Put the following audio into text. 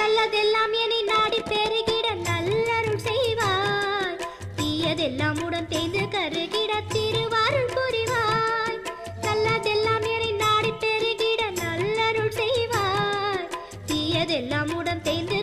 நல்லதெல்லாம் என்னை நாடி பெருகிட நல்லருள் செய்வாய். தீயதெல்லாம் உடன் தேய்ந்து கருகிட திருவாருள் புரிவாய். நல்லதெல்லாம் என்னை நாடி பெருகிட நல்லருள் செய்வாய். தீயதெல்லாம் உடன் தேய்ந்து